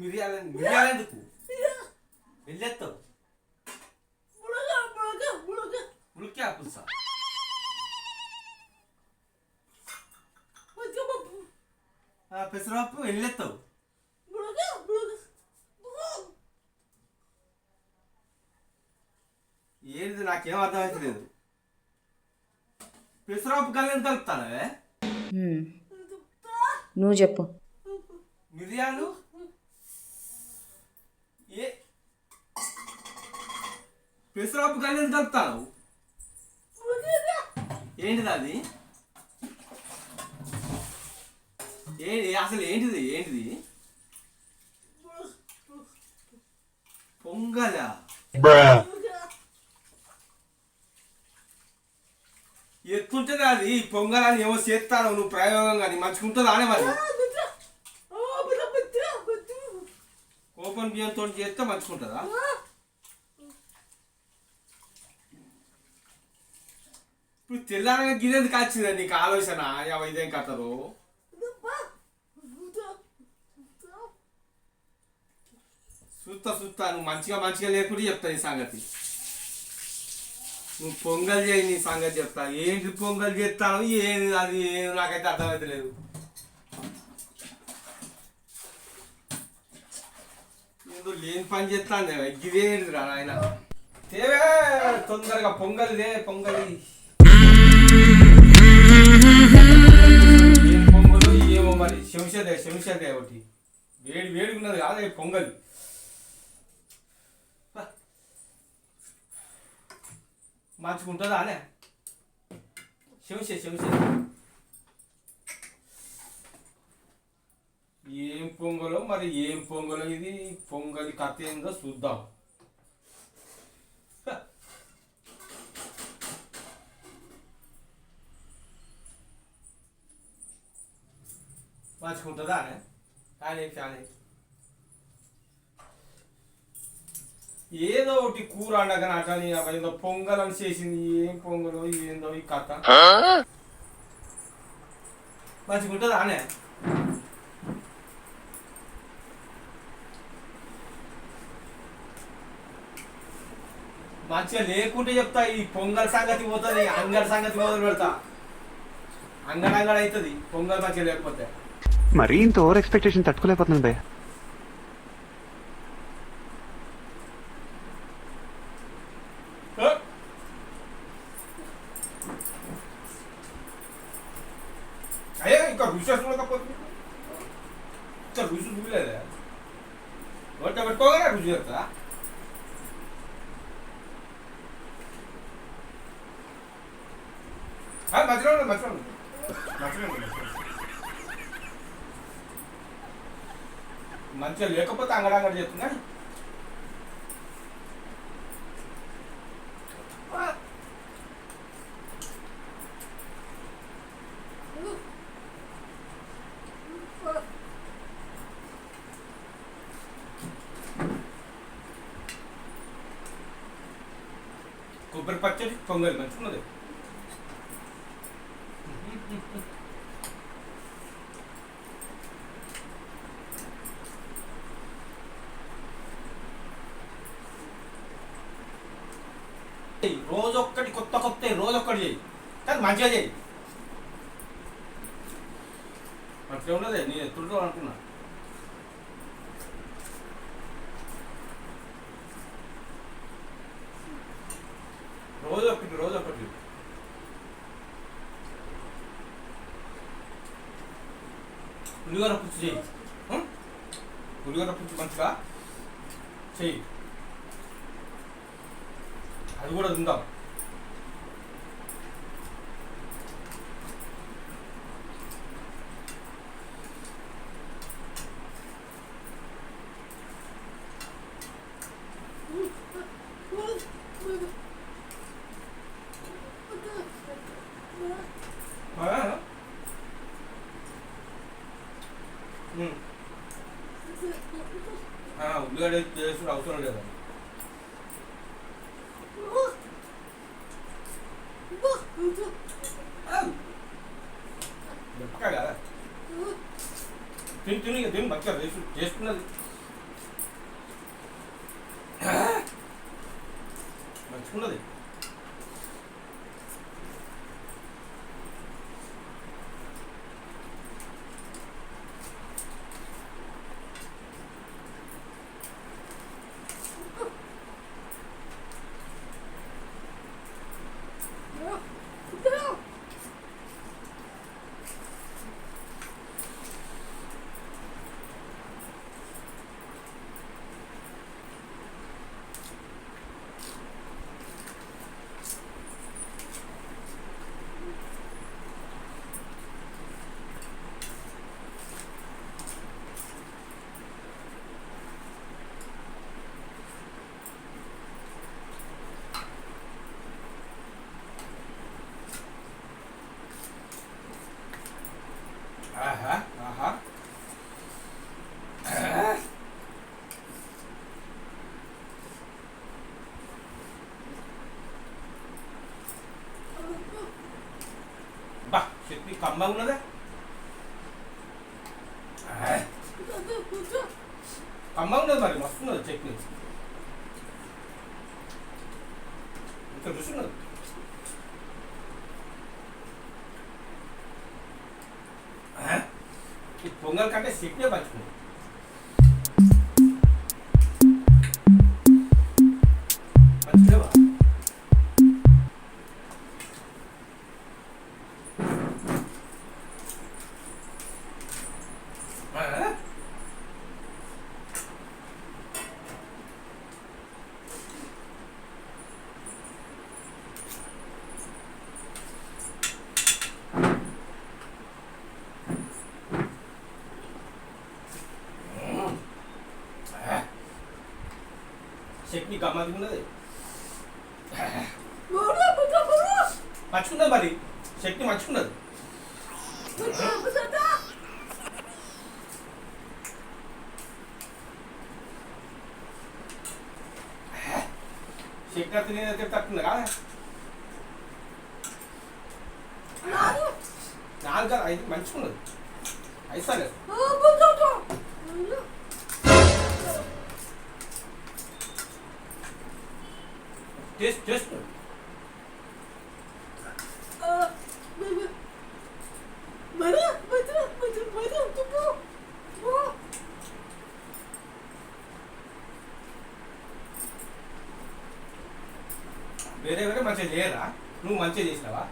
మిరియాల మిరియాలెందుకు? వెళ్ళేస్తావు? ఉడికే పులుసా? పెసరపప్పు వెళ్ళేస్తావు? ఏంది నాకేం అర్థమవుతలేదు పెసరపప్పు కళ్యాణ్ కలుపుతానవే. నువ్వు చెప్పు. మిరియాలు? పెసరపప్పు కళ్యాణ్ కలుపుతాను ఏంటిది అది? ఏంటి అసలు ఏంటిది ఏంటిది? పొంగలా. ఎత్తుంటుంది అది? పొంగలని ఏమో చేస్తాను నువ్వు ప్రయోగం కానీ మంచుకుంటుందా అనే మరి? ఓపెన్ బియ్యంతో చేస్తే మంచుకుంటుందా ఇప్పుడు తెల్లారగా గిన్నెది కాచిందా నీకు ఆలోచన. ఇదేం కథరు చూస్తా చూస్తా నువ్వు మంచిగా మంచిగా లేకుండా చెప్తా నీ సంగతి. నువ్వు పొంగల్ చేయి నీ సంగతి చెప్తా. ఏంటి పొంగల్ చేస్తాను ఏది అది ఏది నాకైతే అర్థమవుతలేదు ఏదో లేని పని చేస్తాను ఇదేంటి రా ఆయన తేవే తొందరగా పొంగల్ దే పొంగలి. శంషదే శంషదే ఒకటి. వేడి వేడిగా కాదే పొంగల్. మార్చుకుంటుందా అనే? శంషే శంషే. ఏం పొంగలో? మరి ఏం పొంగలో ఇది? పొంగలి కథ ఏందో చూద్దాం. మంచుకుంటుందా అనే కానీ కానీ ఏదో ఒకటి కూర అండగా అటని ఏదో పొంగల్ చేసింది. ఏం పొంగలో ఏందో ఈ కథ. మంచిగుంటుందా అనే మంచిగా లేకుంటే చెప్తా ఈ పొంగల్ సంగతి పోతుంది అంగడి సంగతి మొదలు పెడతా. అంగడి అంగడి అవుతుంది పొంగల్ మంచిగా లేకపోతే. మరీ ఇంత ఓవర్ ఎక్స్పెక్టేషన్ తట్టుకోలేకపోతున్నాను భయ మధ్యలో మధ్యలో మధ్యలో మంచిగా లేకపోతే అంగడంగడి చెప్తున్నా కొబ్బరి పచ్చడి పొంగల్ మంచుకున్నది రోజు ఒక్కటి కొత్త కొత్త రోజు ఒక్కటి చేయి కానీ మంచిగా చేయి మంచిగా ఉన్నదే నేను ఎత్తుంటో అనుకున్నా. రోజు ఒకటి రోజు ఒకటి పులిగోర పుచ్చు చేయి పులిగొర పుచ్చు మంచిగా చెయ్యి 자, 이거라 든다. 응. 아, 우리가 레스라고 써야 되나? తిని తిని తిని బతికారు చేస్తున్నది మంచుకున్నది బా కంబ ఉన్నదా? కంబ ఉన్నది మరి మస్తు ఉన్నది చట్నీ ఇంకా చూస్తున్నది ఈ పొంగల్ కంటే చట్నీ పంచుకున్నాం చట్నీ గమ్మత్తుగా ఉన్నది మర్చుకున్నది మరి చట్నీ మర్చుకున్నది చట్నీ తినేది తట్టుకుంది కదా నాలుగు కాదు ఐదు మంచుకున్నది ఐదు సార్లు టేస్ట్ టేస్ట్ వేరే వేరే మంచిగా చేయరా? నువ్వు మంచిగా చేసినావా?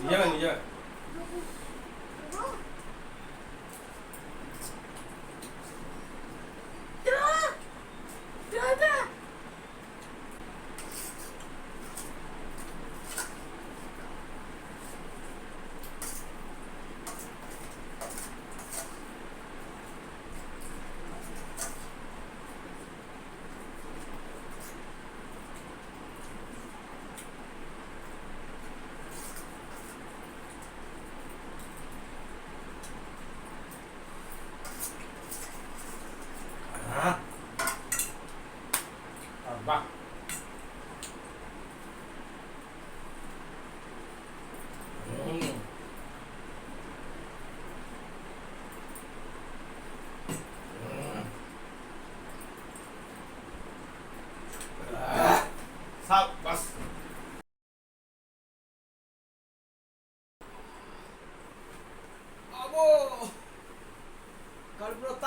నిజమే నిజమే.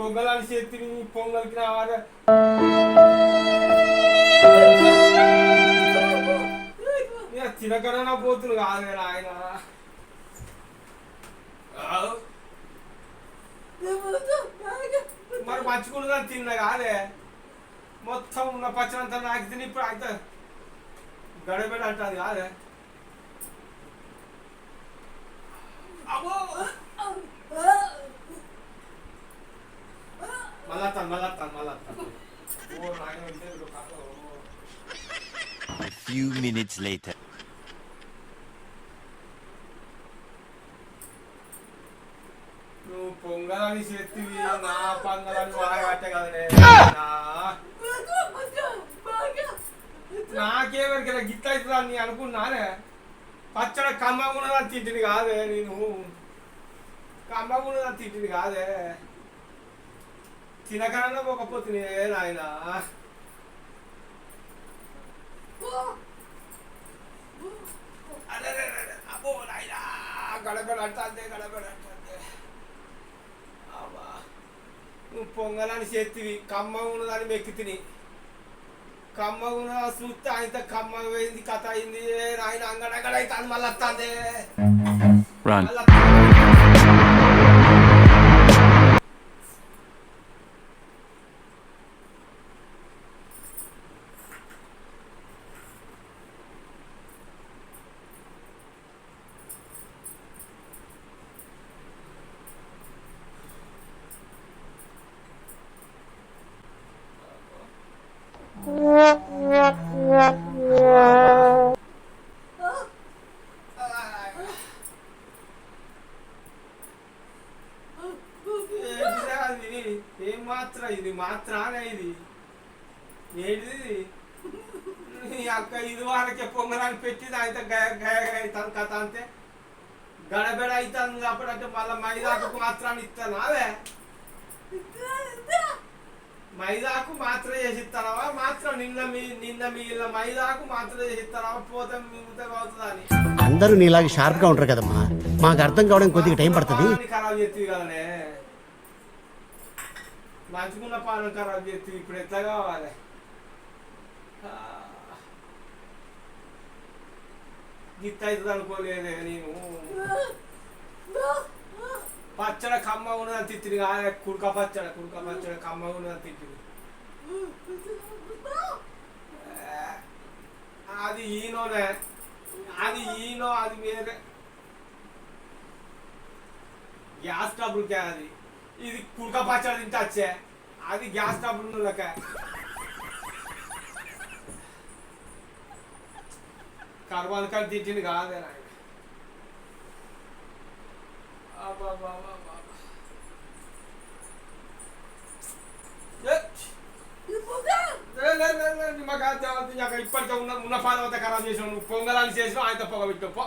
కాదు నువ్వు పొంగలాని చేతి నీ పొంగల్కి రావాలి ఇక తినకడనా పోతుంది కాదే ఆయన. మరి మంచుకుంటుందా తిన్నా కాదే? మొత్తం ఉన్న పచ్చనంతా నాకు తిని ఇప్పుడు అయితే గడబెడ అంటుంది కాదే? మళ్ళా మళ్ళా మళ్ళా ఓ few minutes later. నువ్వు పొంగలని చేతివి నా పొంగలని వాడగట్టే కదనే నా- నాకేమరికైనా గిట్ల అవుతుందా నీ అనుకున్నానే పచ్చడి కమ్మగున్నదని తింటిని కాదే నేను. కమ్మగున్నదని తింటిని కాదే. తినకనన్నా పోకపోతుంది నాయన? అబ్బో నాయన గడబడ అంటే గడబడ అంటే అబ్బా నువ్వు పొంగలని చేతివి కమ్మ ఉన్నదని మెక్కి తిని కమ్మ ఉన్న చూస్తే ఆయన కమ్మ పోయింది కథ అయింది. ఆయన అంగడంగడ అయితే మళ్ళీ వస్తుంది Run. గడబెడ అవుతుంది అప్పుడంటే మళ్ళీ మైదాకు మాత్రాన్ని ఇస్తాను అదే? మైదాకు మాత్రం చేసి ఇస్తానవా మాత్రం నిన్న మీ నిన్న మిగిలిన మైదాకు మాత్రం చేసి ఇస్తానవా పోతే మిగిలితే అవుతుందని అందరూ నీలాగా షార్ప్గా ఉంటారు కదమ్మా. మాకు అర్థం కావడానికి కొద్దిగా టైం పడుతుంది. ఖరాబ్ చేస్తుంది కదనే? మంచుకున్న పానం ఖరాబ్ చేస్తుంది ఇప్పుడు ఎట్లా కావాలి. గిత్త అవుతుంది అనుకోలేదే నేను పచ్చడి కమ్మ ఉన్నదని తిట్టింది కాదే కుడుక పచ్చడి కుడుక పచ్చడి కమ్మ ఉన్నదని తిట్టింది. అది ఈనోనే అది ఈనో అది వేరే గ్యాస్ ట్రబుల్ అది. ఇది కుడుక పచ్చడి తింటే వచ్చే అది గ్యాస్ ట్రబుల్ ఉన్నదక. కర్మాన్ తిట్టింది కాదే ఇంకా ఇప్పటికే ఉన్న ఉన్న పాదవత ఖరాబ్ చేసావు నువ్వు పొంగలాన్ని చేసినావు ఆయన పొగ పెట్టు పో